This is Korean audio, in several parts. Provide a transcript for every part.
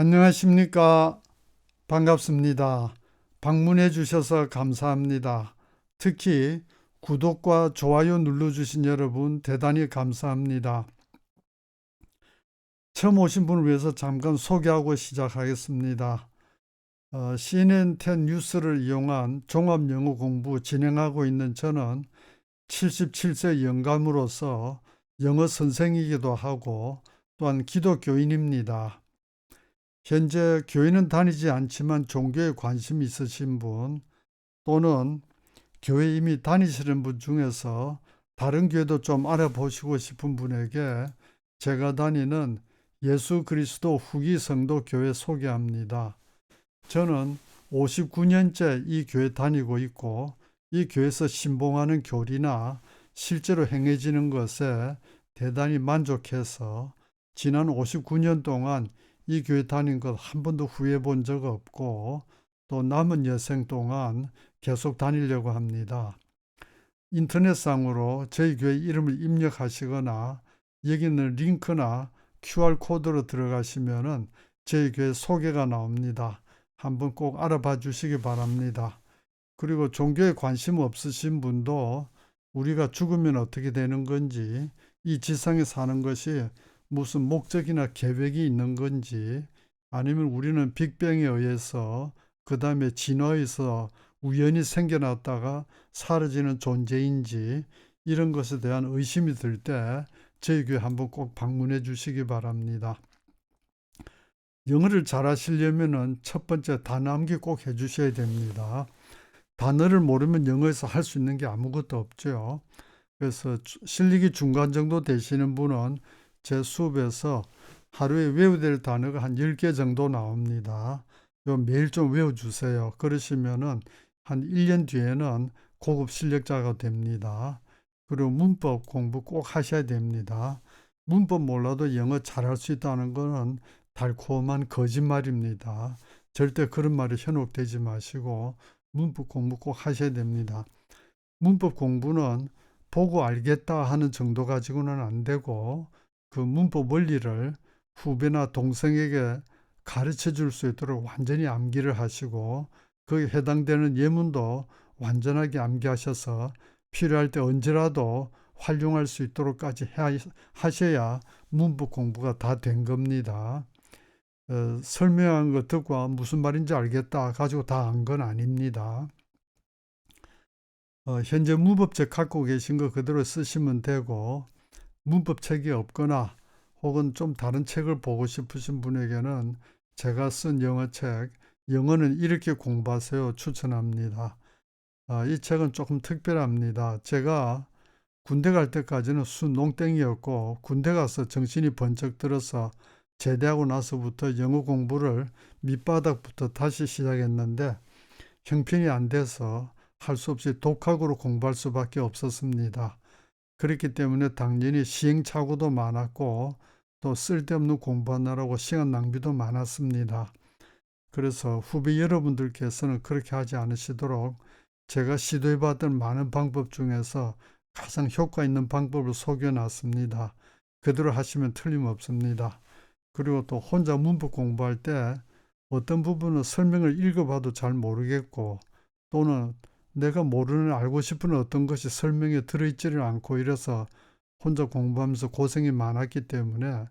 안녕하십니까. 반갑습니다. 방문해 주셔서 감사합니다. 특히 구독과 좋아요 눌러주신 여러분 대단히 감사합니다. 처음 오신 분을 위해서 잠깐 소개하고 시작하겠습니다. 어, CNN 10 뉴스를 이용한 종합 영어 공부 진행하고 있는 저는 77세 영감으로서 영어 선생이기도 하고 또한 기독교인입니다. 현재 교회는 다니지 않지만 종교에 관심 있으신 분 또는 교회 이미 다니시는 분 중에서 다른 교회도 좀 알아보시고 싶은 분에게 제가 다니는 예수 그리스도 후기 성도 교회 소개합니다. 저는 59년째 이 교회 다니고 있고 이 교회에서 신봉하는 교리나 실제로 행해지는 것에 대단히 만족해서 지난 59년 동안 이 교회 다닌 것 한 번도 후회해 본적 없고 또 남은 여생 동안 계속 다니려고 합니다. 인터넷상으로 저희 교회 이름을 입력하시거나 여기 있는 링크나 QR코드로 들어가시면은 저희 교회 소개가 나옵니다. 한번 꼭 알아봐 주시기 바랍니다. 그리고 종교에 관심 없으신 분도 우리가 죽으면 어떻게 되는 건지 이 지상에 사는 것이 무슨 목적이나 계획이 있는 건지 아니면 우리는 빅뱅에 의해서 그 다음에 진화에서 우연히 생겨났다가 사라지는 존재인지 이런 것에 대한 의심이 들 때 저희 교회 한번 꼭 방문해 주시기 바랍니다. 영어를 잘 하시려면은 첫 번째 단암기 꼭 해 주셔야 됩니다. 단어를 모르면 영어에서 할 수 있는 게 아무것도 없죠. 그래서 실력이 중간 정도 되시는 분은 제 수업에서 하루에 외워야 될 단어가 한 10개 정도 나옵니다. 요 매일 좀 외워주세요. 그러시면은 한 1년 뒤에는 고급 실력자가 됩니다. 그리고 문법 공부 꼭 하셔야 됩니다. 문법 몰라도 영어 잘할 수 있다는 것은 달콤한 거짓말입니다. 절대 그런 말이 현혹되지 마시고 문법 공부 꼭 하셔야 됩니다. 문법 공부는 보고 알겠다 하는 정도 가지고는 안 되고 그 문법 원리를 후배나 동생에게 가르쳐 줄 수 있도록 완전히 암기를 하시고 거기에 해당되는 예문도 완전하게 암기하셔서 필요할 때 언제라도 활용할 수 있도록까지 하셔야 문법 공부가 다 된 겁니다. 어, 설명한 거 듣고 무슨 말인지 알겠다 가지고 다안건 아닙니다. 어, 현재 문법책 갖고 계신 거 그대로 쓰시면 되고 문법책이 없거나 혹은 좀 다른 책을 보고 싶으신 분에게는 제가 쓴 영어책 영어는 이렇게 공부하세요 추천합니다. 아, 이 책은 조금 특별합니다. 제가 군대 갈 때까지는 순농땡이었고 군대 가서 정신이 번쩍 들어서 제대하고 나서부터 영어 공부를 밑바닥부터 다시 시작했는데 형편이 안 돼서 할 수 없이 독학으로 공부할 수밖에 없었습니다. 그렇기 때문에 당연히 시행착오도 많았고 또 쓸데없는 공부하느라고 시간 낭비도 많았습니다. 그래서 후배 여러분들께서는 그렇게 하지 않으시도록 제가 시도해봤던 많은 방법 중에서 가장 효과 있는 방법을 소개해놨습니다. 그대로 하시면 틀림없습니다. 그리고 또 혼자 문법 공부할 때 어떤 부분은 설명을 읽어봐도 잘 모르겠고 또는 내가 모르는 알고 싶은 어떤 것이 설명에 들어있지를 않고 이래서 혼자 공부하면서 고생이 많았기 때문에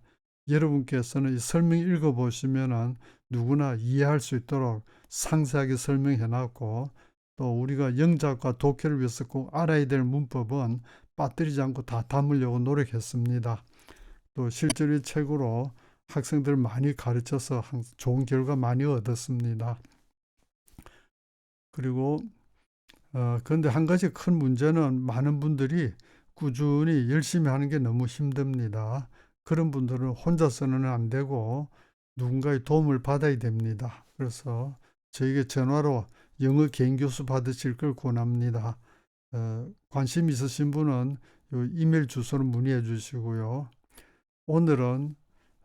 여러분께서는 이 설명 읽어보시면은 누구나 이해할 수 있도록 상세하게 설명해 놨고 또 우리가 영작과 독해를 위해서 꼭 알아야 될 문법은 빠뜨리지 않고 다 담으려고 노력했습니다. 또 실제로 이 책으로 학생들 많이 가르쳐서 좋은 결과 많이 얻었습니다. 그리고 어, 그런데 한 가지 큰 문제는 많은 분들이 꾸준히 열심히 하는 게 너무 힘듭니다. 그런 분들은 혼자서는 안 되고 누군가의 도움을 받아야 됩니다. 그래서 저에게 전화로 영어 개인 교수 받으실 걸 권합니다. 어, 관심 있으신 분은 이메일 주소로 문의해 주시고요. 오늘은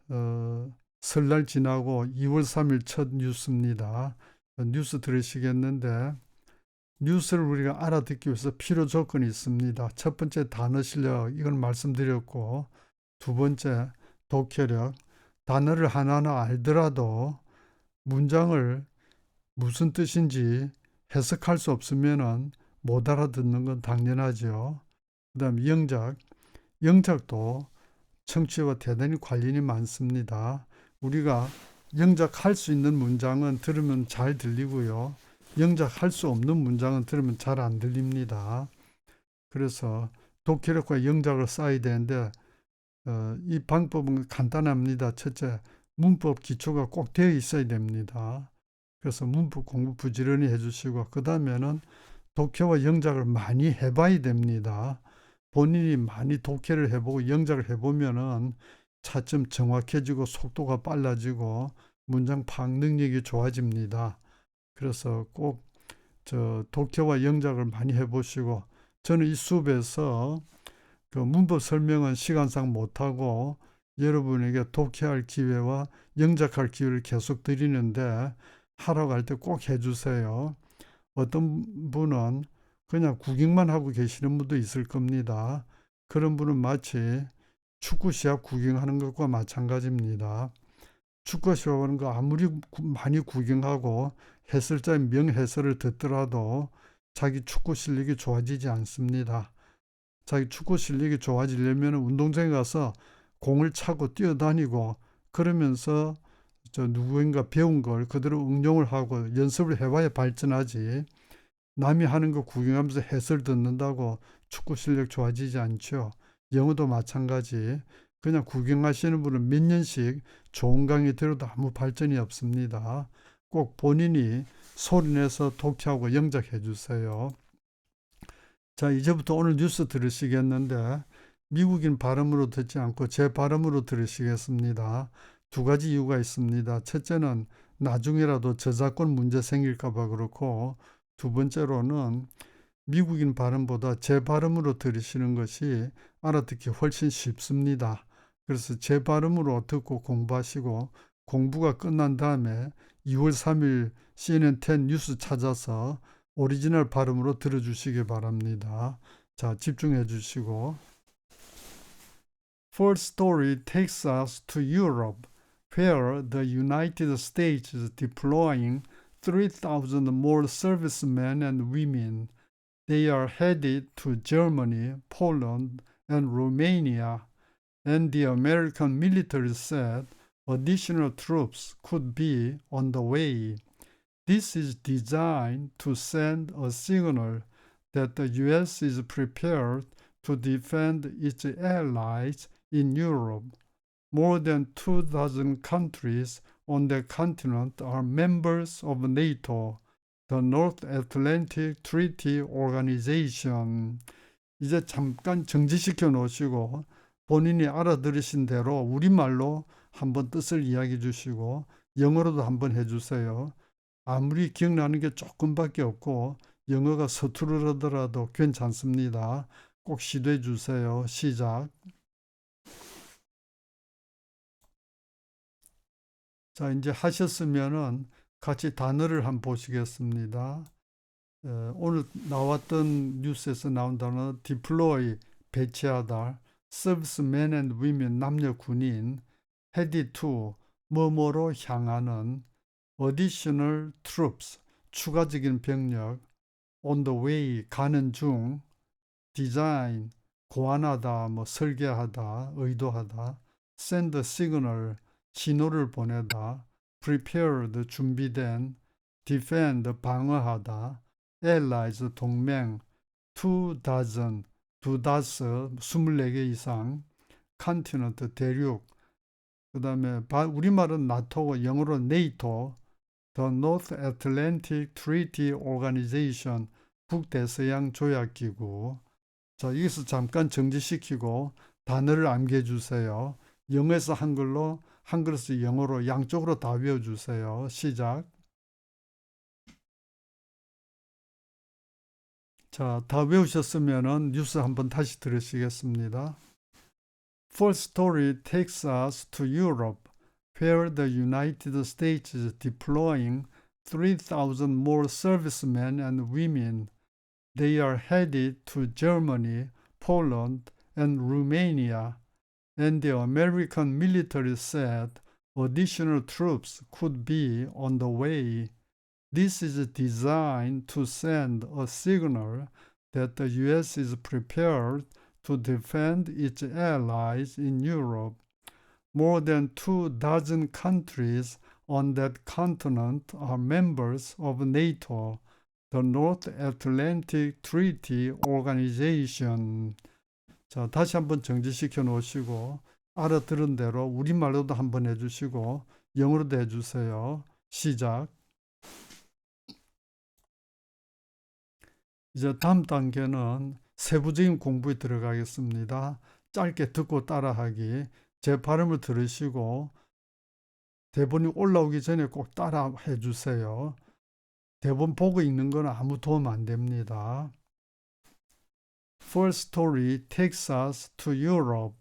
어, 설날 지나고 2월 3일 첫 뉴스입니다. 뉴스 들으시겠는데 뉴스를 우리가 알아듣기 위해서 필요 조건이 있습니다. 첫 번째 단어 실력 이건 말씀드렸고 두 번째 독해력 단어를 하나하나 알더라도 문장을 무슨 뜻인지 해석할 수 없으면 못 알아듣는 건 당연하죠. 그 다음 영작. 영작도 청취와 대단히 관련이 많습니다. 우리가 영작할 수 있는 문장은 들으면 잘 들리고요. 영작할 수 없는 문장은 들으면 잘 안 들립니다. 그래서 독해력과 영작을 쌓아야 되는데 어, 이 방법은 간단합니다. 첫째, 문법 기초가 꼭 되어 있어야 됩니다. 그래서 문법 공부 부지런히 해주시고 그 다음에는 독해와 영작을 많이 해봐야 됩니다. 본인이 많이 독해를 해보고 영작을 해보면은 차츰 정확해지고 속도가 빨라지고 문장 파악 능력이 좋아집니다. 그래서 꼭 저 독해와 영작을 많이 해보시고 저는 이 수업에서 그 문법 설명은 시간상 못하고 여러분에게 독해할 기회와 영작할 기회를 계속 드리는데 하러 갈 때 꼭 해주세요. 어떤 분은 그냥 구경만 하고 계시는 분도 있을 겁니다. 그런 분은 마치 축구 시합 구경하는 것과 마찬가지입니다. 축구 시합하는 거 아무리 많이 구경하고 해설자의 명해설을 듣더라도 자기 축구 실력이 좋아지지 않습니다. 자기 축구 실력이 좋아지려면 운동장에 가서 공을 차고 뛰어다니고 그러면서 저 누구인가 배운 걸 그대로 응용을 하고 연습을 해봐야 발전하지. 남이 하는 거 구경하면서 해설 듣는다고 축구 실력 좋아지지 않죠. 영어도 마찬가지. 그냥 구경하시는 분은 몇 년씩 좋은 강의 들어도 아무 발전이 없습니다. 꼭 본인이 소리내서 독해하고 영작해 주세요. 자, 이제부터 오늘 뉴스 들으시겠는데 미국인 발음으로 듣지 않고 제 발음으로 들으시겠습니다. 두 가지 이유가 있습니다. 첫째는 나중에라도 저작권 문제 생길까봐 그렇고 두 번째로는 미국인 발음보다 제 발음으로 들으시는 것이 알아듣기 훨씬 쉽습니다. 그래서 제 발음으로 듣고 공부하시고 공부가 끝난 다음에 2월 3일 CNN 10 뉴스 찾아서 오리지널 발음으로 들어주시기 바랍니다. 자, 집중해 주시고. First story takes us to Europe, where the United States is deploying 3,000 more servicemen and women. They are headed to Germany, Poland, and Romania, and the American military said additional troops could be on the way. This is designed to send a signal that the US is prepared to defend its allies in Europe. More than 2,000 countries on the continent are members of NATO, the North Atlantic Treaty Organization. 이제 잠깐 정지시켜 놓으시고 본인이 알아들으신 대로 우리말로 한번 뜻을 이야기해 주시고 영어로도 한번 해 주세요. 아무리 기억나는 게 조금밖에 없고 영어가 서투르더라도 괜찮습니다. 꼭 시도해 주세요. 시작. 자, 이제 하셨으면은 같이 단어를 한번 보시겠습니다. 어, 오늘 나왔던 뉴스에서 나온 단어 deploy 배치하다, servicemen and women 남녀 군인, headed to 뭐뭐로 향하는 additional troops 추가적인 병력 on the way 가는 중 design 고안하다 뭐 설계하다 의도하다 send signal 신호를 보내다 prepared 준비된 defend 방어하다 allies 동맹 two dozen 두 다섯 24개 이상 continent 대륙 그 다음에 우리말은 나토고 영어로 네이토 The North Atlantic Treaty Organization 북대서양 조약기구 자 여기서 잠깐 정지시키고 단어를 암기해 주세요. 영어에서 한글로 한글에서 영어로 양쪽으로 다 외워주세요. 시작 자, 다 외우셨으면 뉴스 한번 다시 들으시겠습니다. First story takes us to Europe. where the United States is deploying 3,000 more servicemen and women. They are headed to Germany, Poland, and Romania, and the American military said additional troops could be on the way. This is designed to send a signal that the US is prepared to defend its allies in Europe. More than two dozen countries on that continent are members of NATO, the North Atlantic Treaty Organization. 자, 다시 한번 정지시켜 놓으시고 알아들은 대로 우리말로도 한번 해주시고 영어로도 해주세요. 시작. 이제 다음 단계는 세부적인 공부에 들어가겠습니다. 짧게 듣고 따라하기. 제 발음을 들으시고 대본이 올라오기 전에 꼭 따라해 주세요. 대본 보고 읽는 건 아무 도움 안 됩니다. First story takes us to Europe.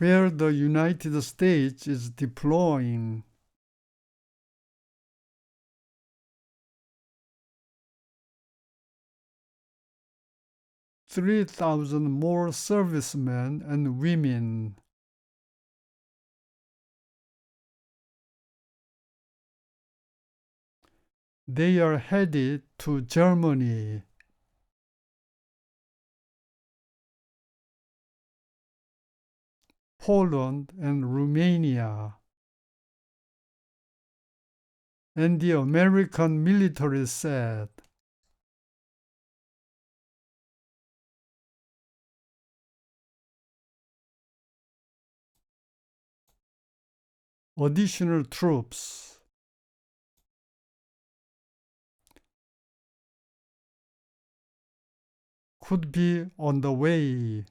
Where the United States is deploying three thousand more servicemen and women. They are headed to Germany. Poland and Romania. And the American military said, additional troops. could be on the way.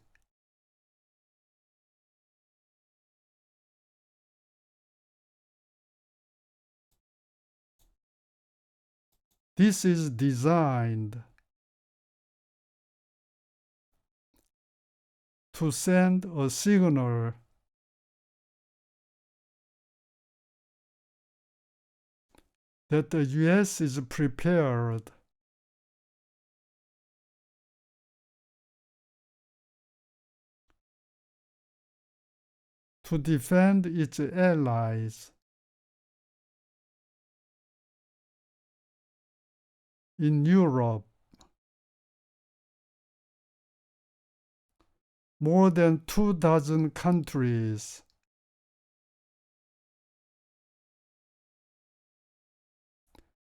This is designed to send a signal that the US is prepared to defend its allies in Europe. More than two dozen countries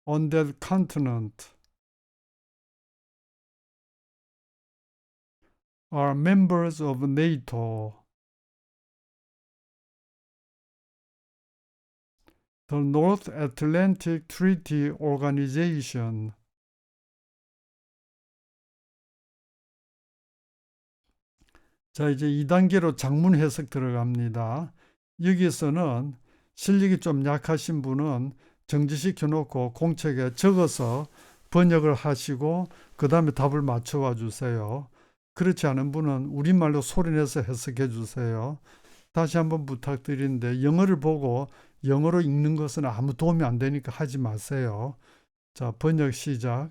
on that continent are members of NATO. The North Atlantic Treaty Organization. 자, 이제 2단계로 장문 해석 들어갑니다. 여기서는 실력이 좀 약하신 분은 정지시켜 놓고 공책에 적어서 번역을 하시고 그 다음에 답을 맞춰와 주세요. 그렇지 않은 분은 우리말로 소리내서 해석해 주세요. 다시 한번 부탁드리는데 영어를 보고 영어로 읽는 것은 아무 도움이 안 되니까 하지 마세요. 자, 번역 시작.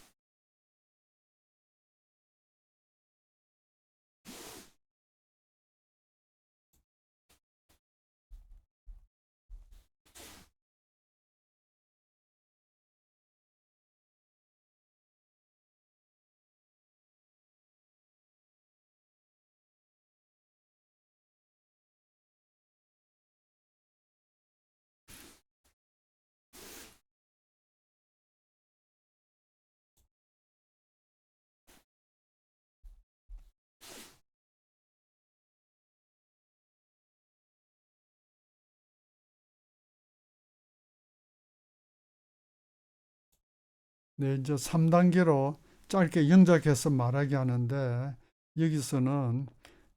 네, 이제 3단계로 짧게 영작해서 말하게 하는데 여기서는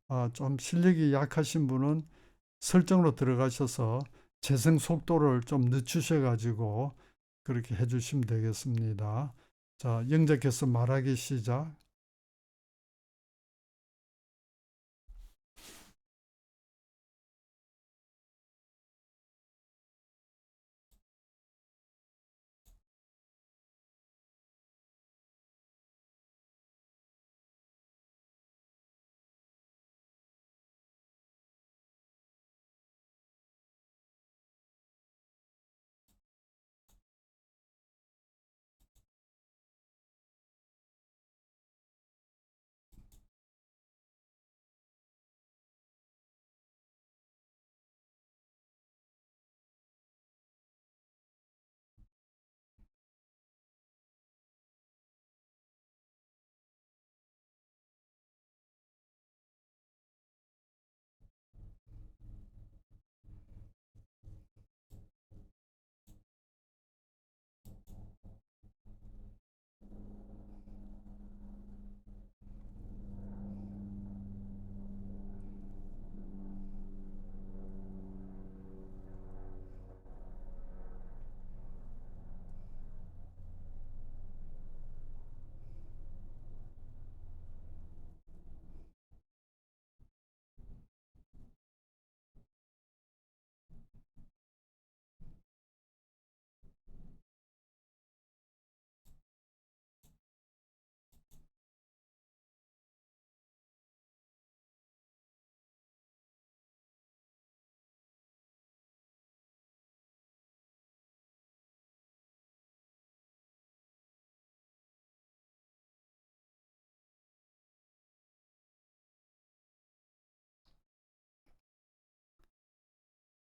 아, 좀 실력이 약하신 분은 설정으로 들어가셔서 재생 속도를 좀 늦추셔 가지고 그렇게 해 주시면 되겠습니다. 자, 영작해서 말하기 시작.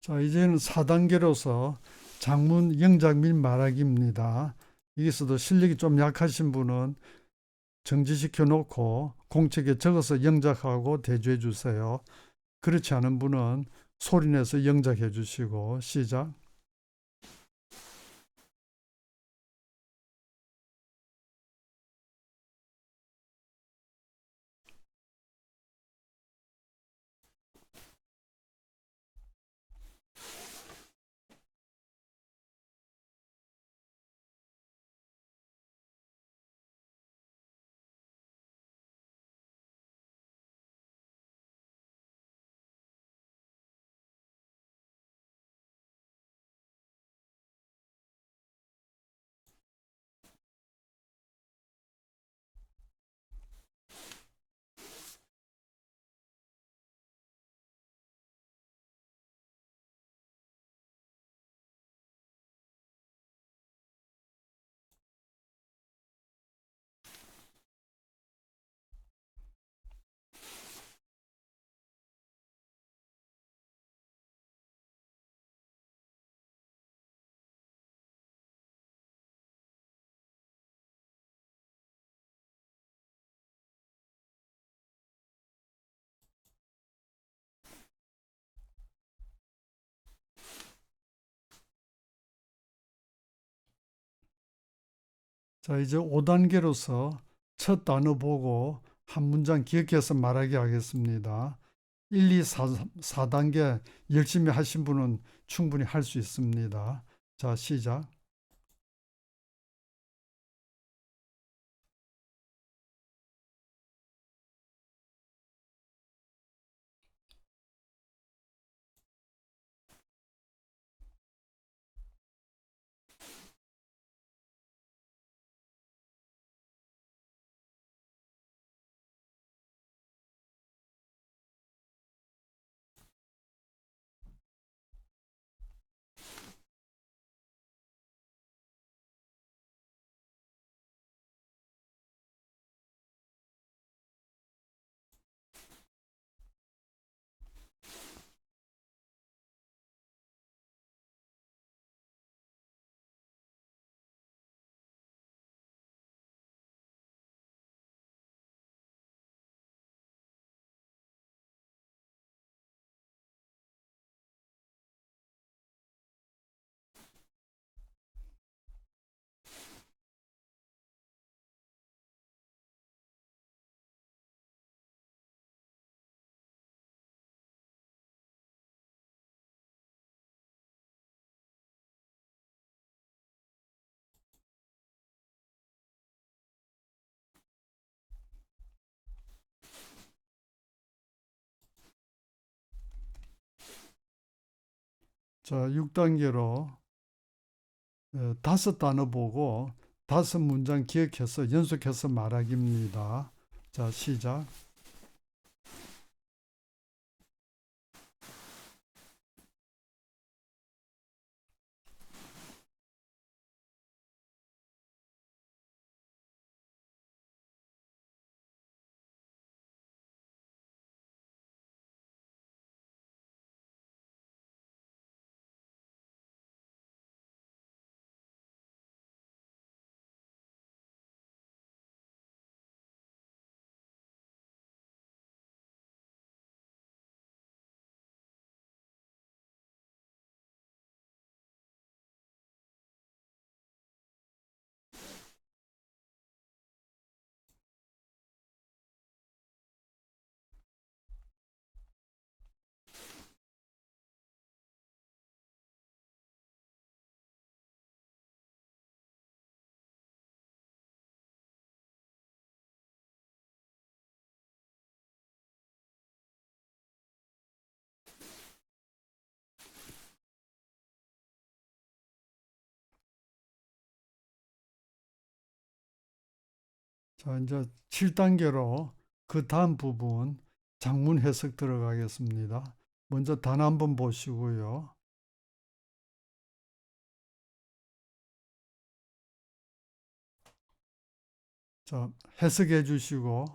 자, 이제는 4단계로서 장문 영작 및 말하기입니다. 여기서도 실력이 좀 약하신 분은 정지시켜 놓고 공책에 적어서 영작하고 대조해 주세요. 그렇지 않은 분은 소리내서 영작해 주시고 시작. 자, 이제 5단계로서 첫 단어 보고 한 문장 기억해서 말하게 하겠습니다. 1, 2, 4, 4단계 열심히 하신 분은 충분히 할 수 있습니다. 자, 시작. 자, 6단계로 어, 다섯 단어 보고 다섯 문장 기억해서 연속해서 말하기입니다. 자, 시작. 자, 이제 7단계로 그 다음 부분 장문 해석 들어가겠습니다. 먼저 단 한 번 보시고요. 자, 해석해 주시고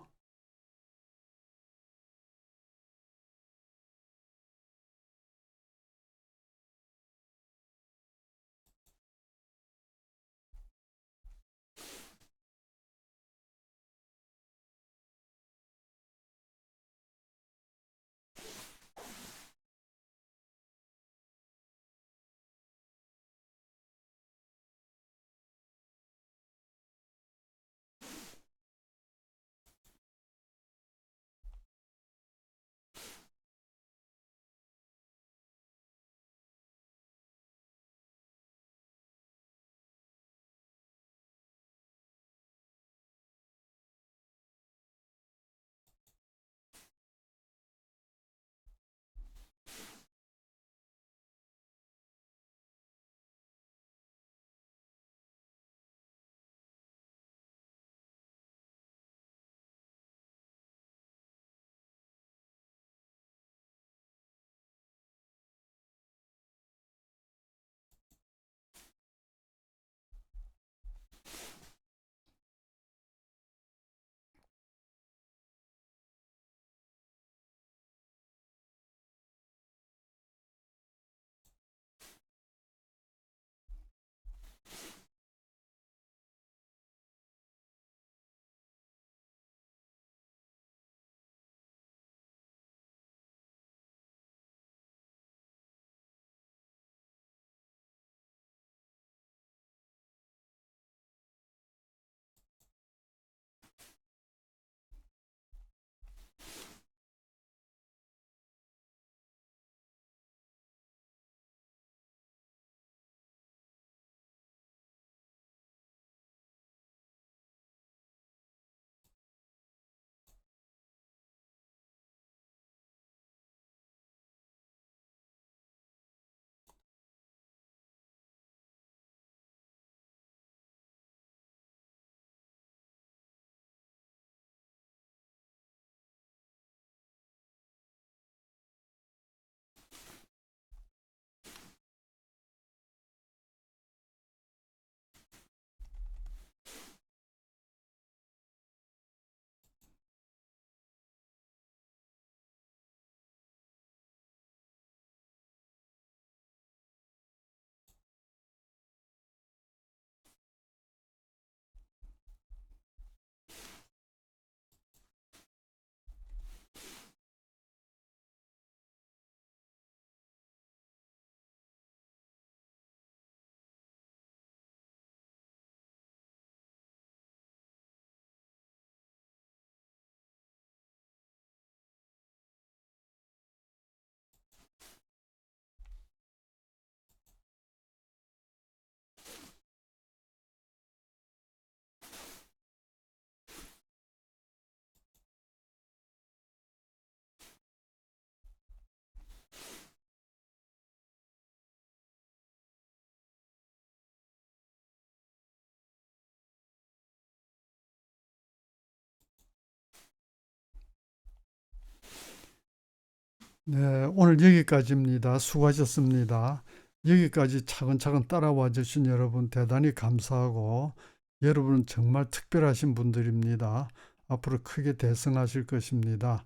네, 오늘 여기까지입니다. 수고하셨습니다. 여기까지 차근차근 따라와 주신 여러분 대단히 감사하고 여러분은 정말 특별하신 분들입니다. 앞으로 크게 대성하실 것입니다.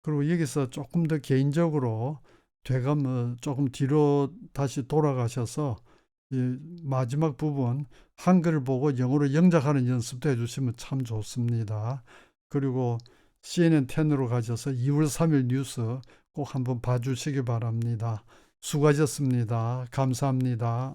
그리고 여기서 조금 더 개인적으로 되감 어, 조금 뒤로 다시 돌아가셔서 이 마지막 부분 한글을 보고 영어로 영작하는 연습도 해주시면 참 좋습니다. 그리고 CNN 10으로 가셔서 2월 3일 뉴스 꼭 한번 봐주시기 바랍니다. 수고하셨습니다. 감사합니다.